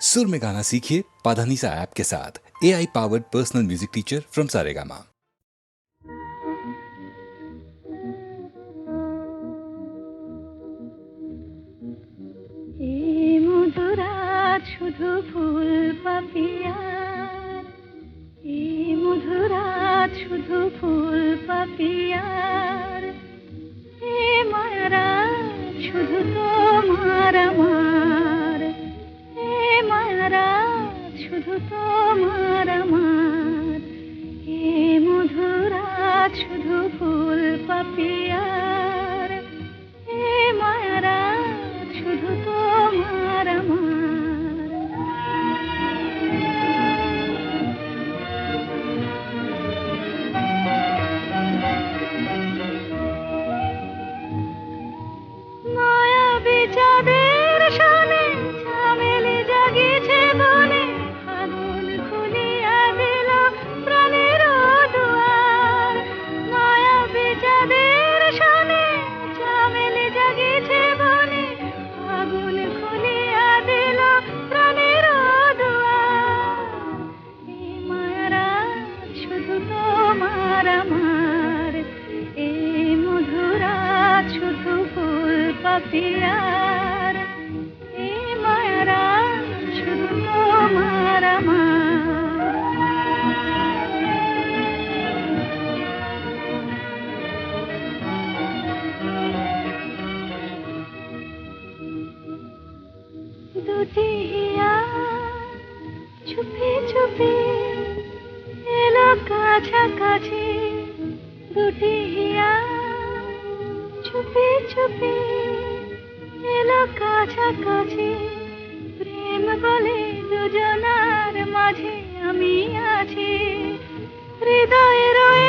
सुर में गाना सीखिए पाधानीसा ऐप के साथ A I powered personal music teacher from Saregama এই মধুরাত শুধু ফুল পাপিয়ার এই মধুরাত শুধু ফুল পাপিয়ার এ মায়ারাত শুধু তোমার আমার মায়ারাত শুধু তোমার আমার। এ মধুরাত শুধু ফুল পাপিয়ার। এ মারা শুধু তোমার আমার। কাছাকাছি দুটি হিয়া চুপি চুপি এলো কাছাকাছি। প্রেম বলে দুজনার মাঝে আমি আছি। হৃদয়ে রয়ে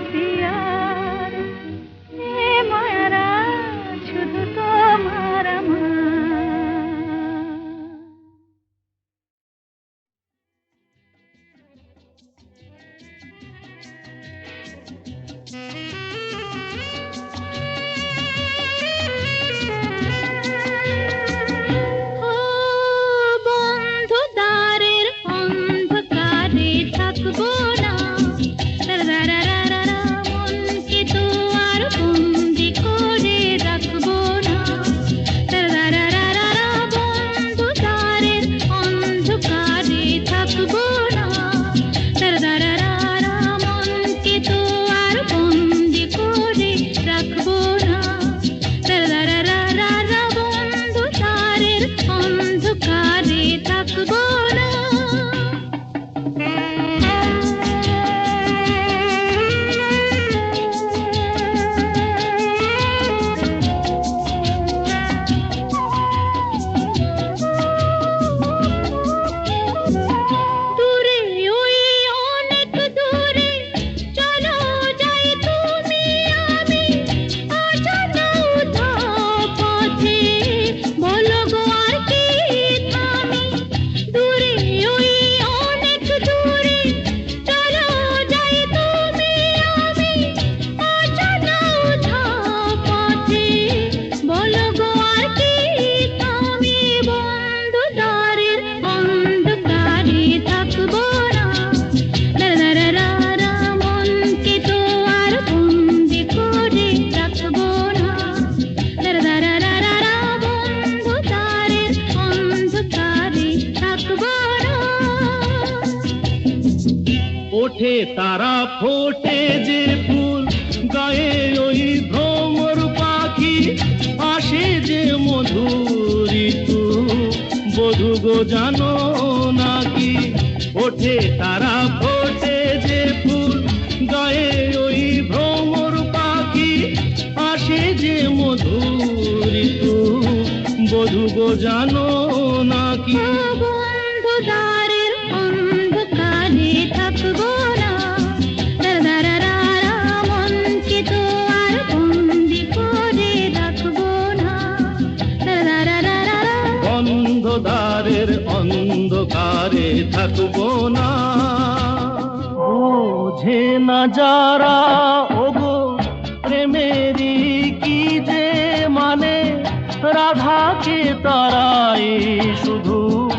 ফুল তারা ফোটে যে ফুল, গায়ে ওই ভ্রমর পাখি, আসে যে মধুর ঋতু বধু গো জানো নাকি? ওঠে তারা ফোটে যে ফুল, গায়ে ওই ভ্রমর পাখি, আসে যে মধুর ঋতু বধু গো জানো নাকি? থাকব না। বোঝে না যারা, ওগো, প্রেমেরই কি যে মানে? রাধাকে তারাই শুধু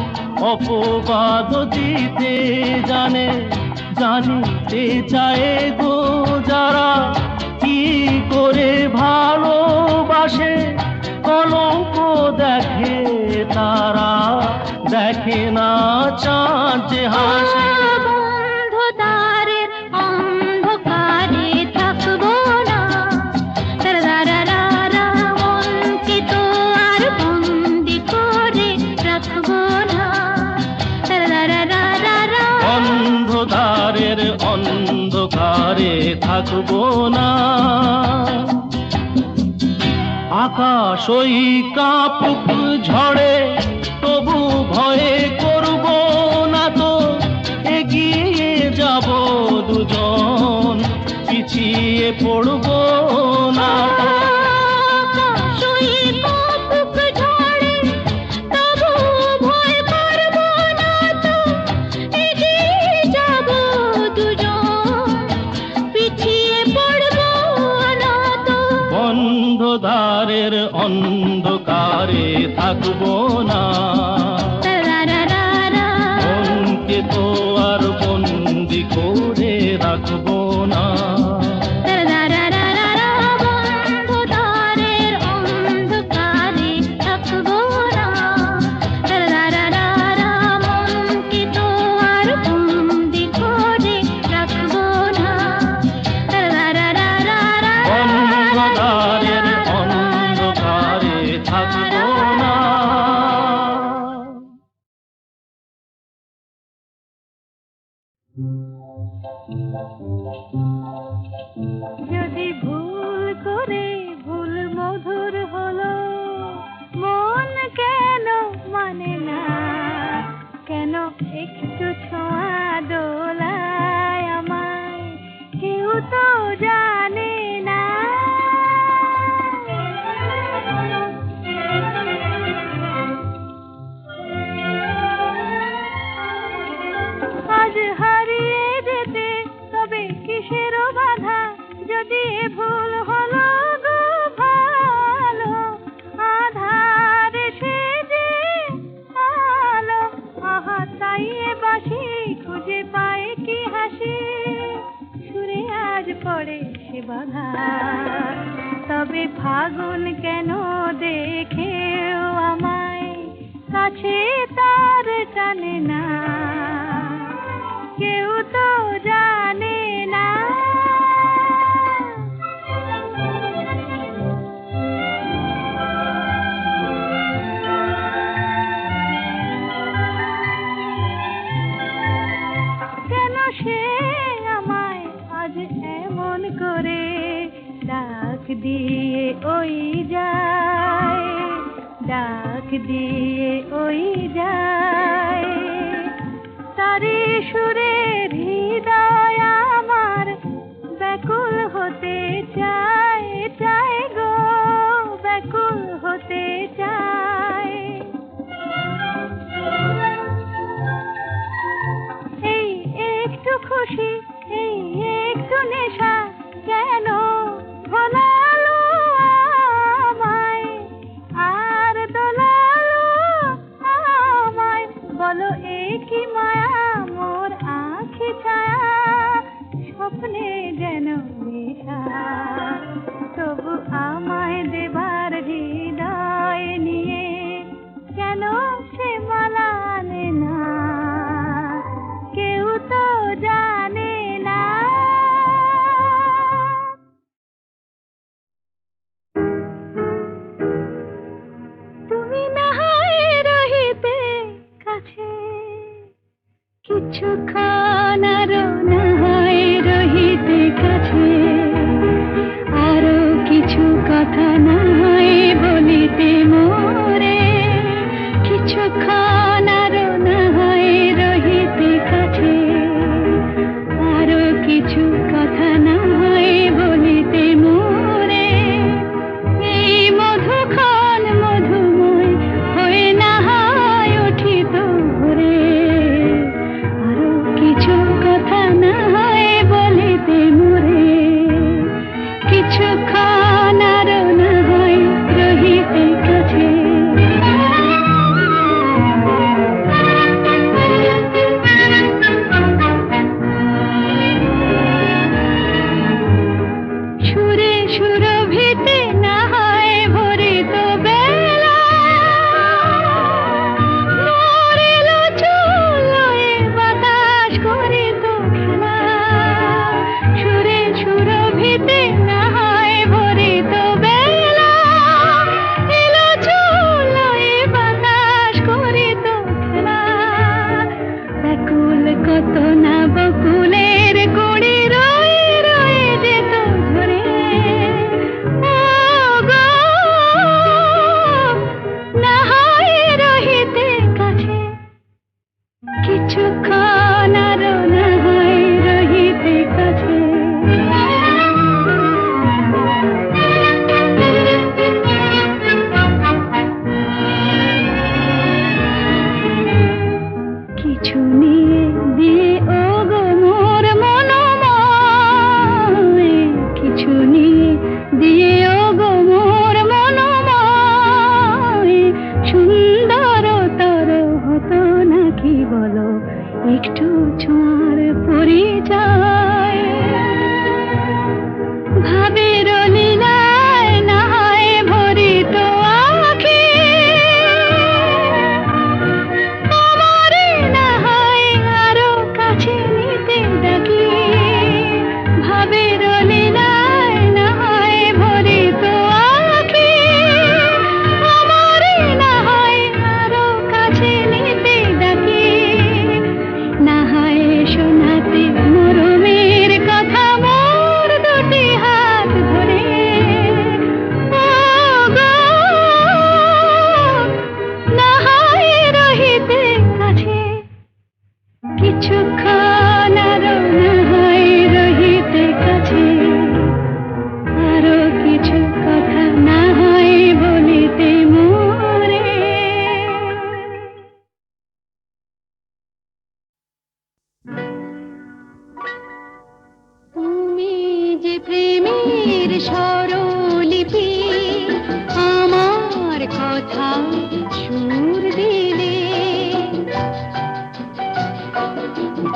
অপবাদ দিতে জানে। জানিতে চায় গো যারা, কি করে ভালোবাসে? কলঙ্ক দেখে তারা দেখে না চাঁদ যে হাসে। অন্ধকারে থাকব না। তারারারারা মনকে তো আর বন্দি করে রাখব না। তারারারারা অন্ধকারের অন্ধকারে থাকব না। আকাশ ওই কাপুক ঝড়ে ভয়ে করব না তো এগিয়ে যাব দুজন পিছিয়ে পড়ব না তো। আকাশই কাপুক যদি ভুল করে ভুল মধুর হলো মন কেন মানে না? কেন একটু তবে ফাগুন কেন দেখেও আমায় কাছে তার টানে না। কেউ তো জানে দিয়ে ওই যায়। তারে সুরের হৃদয় আমার ব্যাকুল হতে চায় চায় গো, ব্যাকুল হতে চায়। এই একটু খুশি কিছুক্ষণ আরও না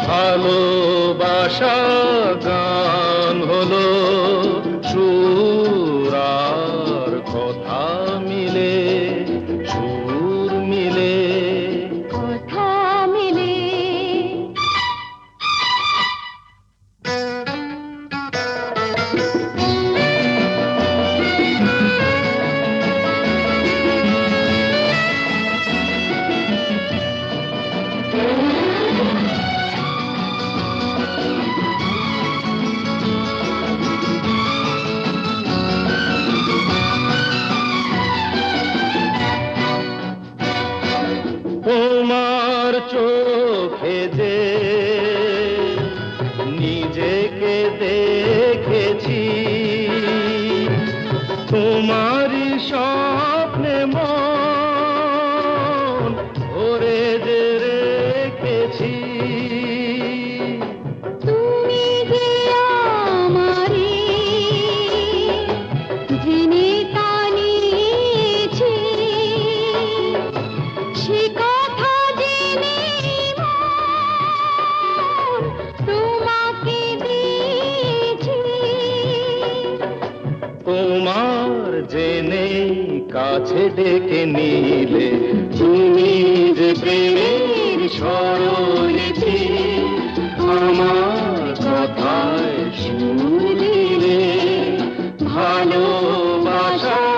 ভালোবাসা গান হলো সুর থেকে দেখেছি। তোমারি সব ডেকে নিলে চিনির প্রেমের সরলিতে আমার কথায় শুনিলে ভালোবাসা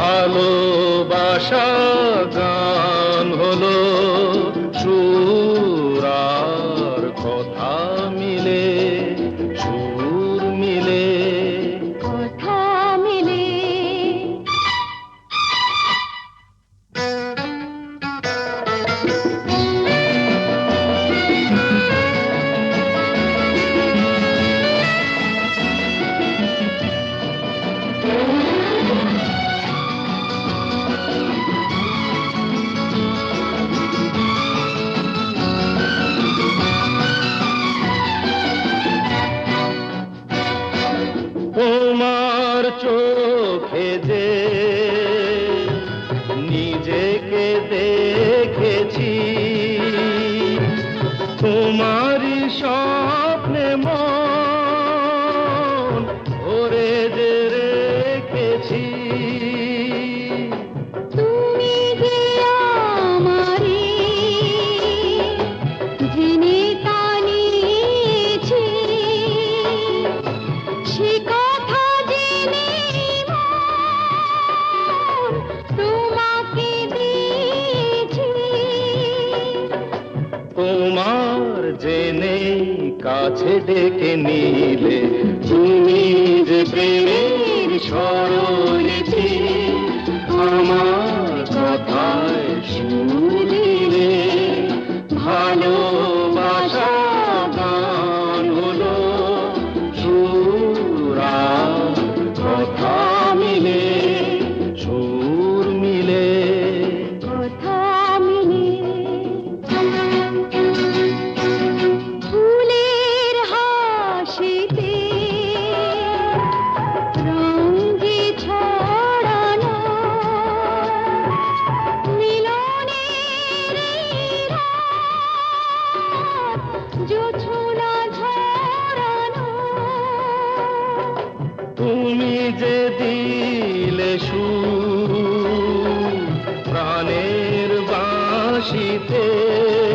ভালোবাসা যা তোমার চোখে যে ডেকে নিলে তুমি যে প্রেমের সরছি হাসিতে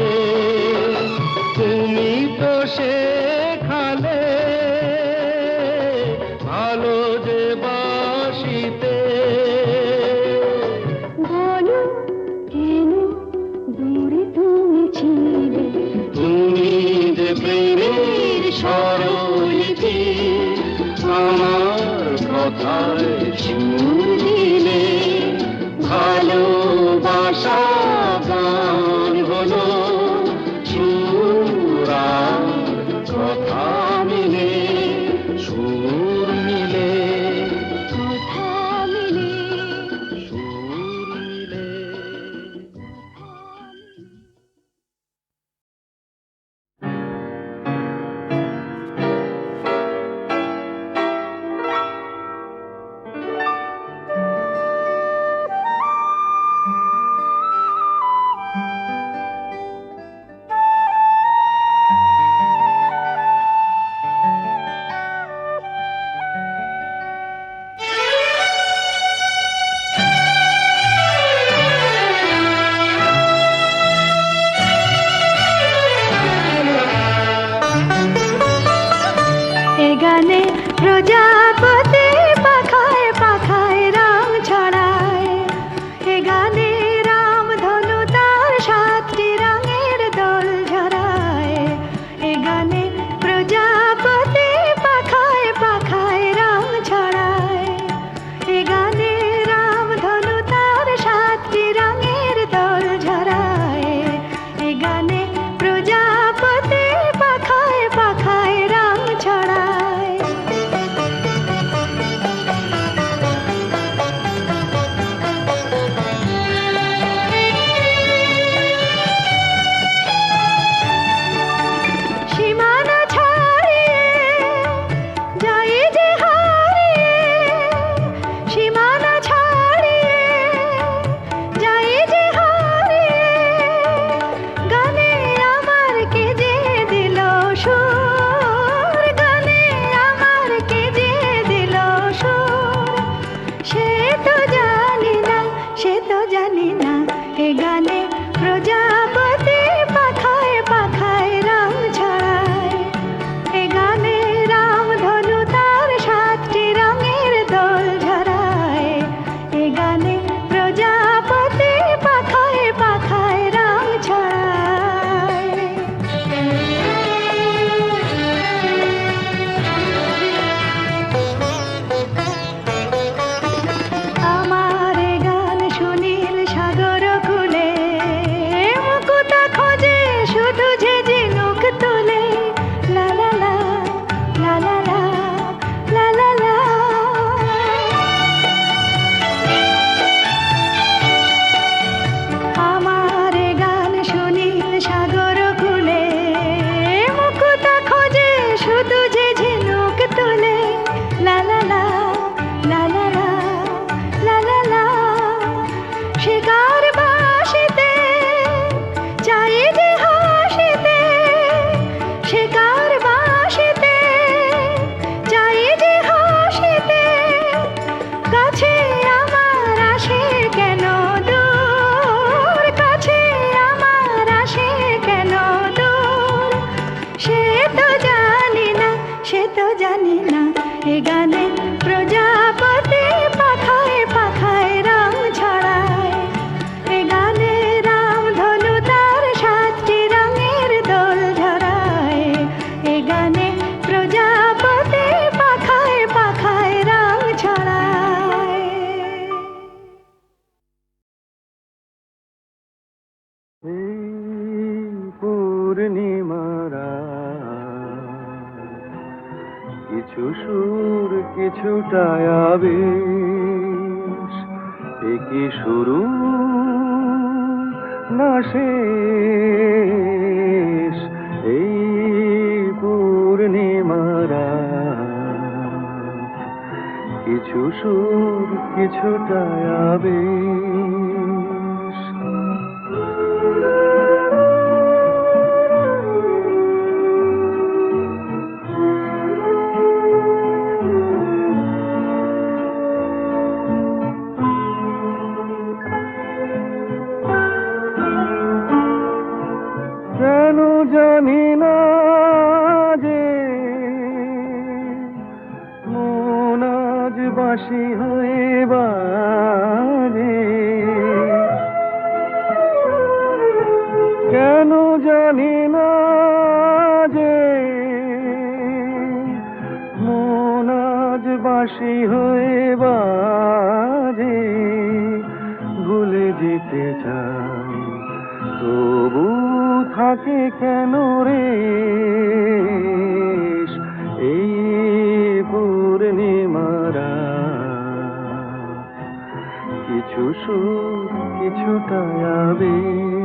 কিছু সুখ কিছুটা আবেগ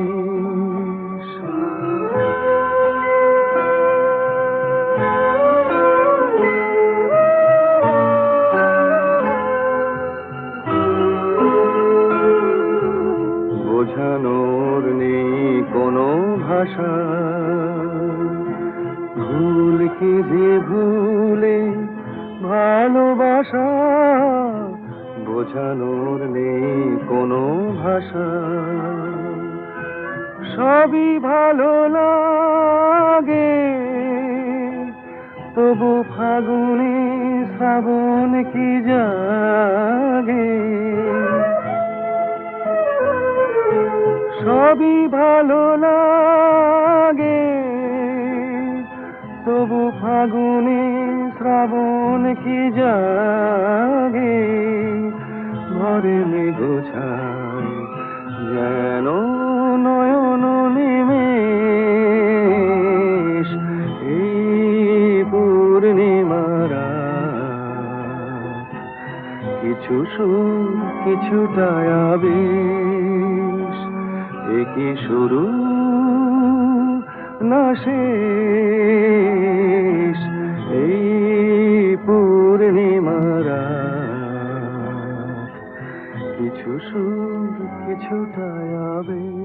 সবই ভালো লাগে, তবু ফাগুনে শ্রাবণ কি জাগে? ঘরে যেন নয়ন নেমে এই পূর্ণিমারা। কিছু সুখ, কিছুটা আবেশ থেকে শুরু না শেষ এই পূর্ণিমারা। কিছু সুর কিছুটা আবেগ